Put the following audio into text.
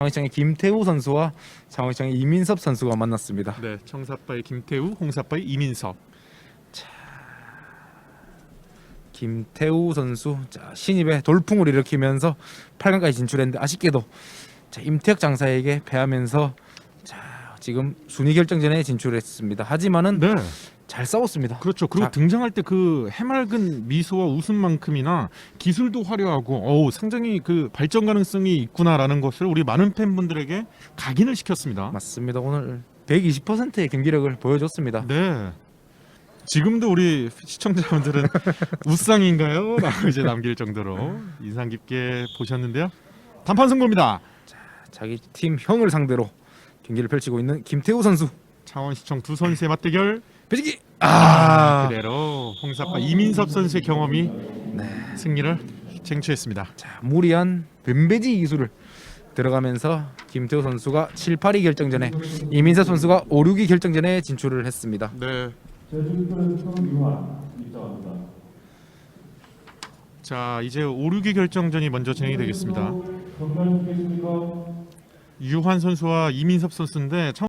장원시장의 김태우 선수와 장원시장의 이민섭 선수가 만났습니다. 네, 청사파의 김태우, 홍사파의 이민섭. 김태우 선수 자, 신입의 돌풍을 일으키면서 8강까지 진출했는데 아쉽게도 자, 임태혁 장사에게 패하면서 자, 지금 순위 결정전에 진출했습니다. 하지만은 네, 잘 싸웠습니다. 그렇죠. 그리고 자- 등장할 때 그 해맑은 미소와 웃음만큼이나 기술도 화려하고, 어우 상당히 그 발전 가능성이 있구나라는 것을 우리 많은 팬분들에게 각인을 시켰습니다. 맞습니다. 오늘 120%의 경기력을 보여줬습니다. 네. 지금도 우리 시청자분들은 우상인가요? 라고 이제 남길 정도로 인상 깊게 보셨는데요. 단판 승부입니다. 자기 팀 형을 상대로 경기를 펼치고 있는 김태우 선수. 창원시청 두 선수의 맞대결 펼치기. 아, 그대로 홍사파 이민섭 선수의 경험이 네. 승리를 쟁취했습니다. 자, 무리한 뱀배지 기술을 들어가면서 김태우 선수가 7, 8위 결정전에 이민섭 선수가 5, 6위 결정전에 진출을 했습니다. 네. 자 이제 5, 6위 결정전이 먼저 진행이 되겠습니다. 유환 선수와 이민섭 선수인데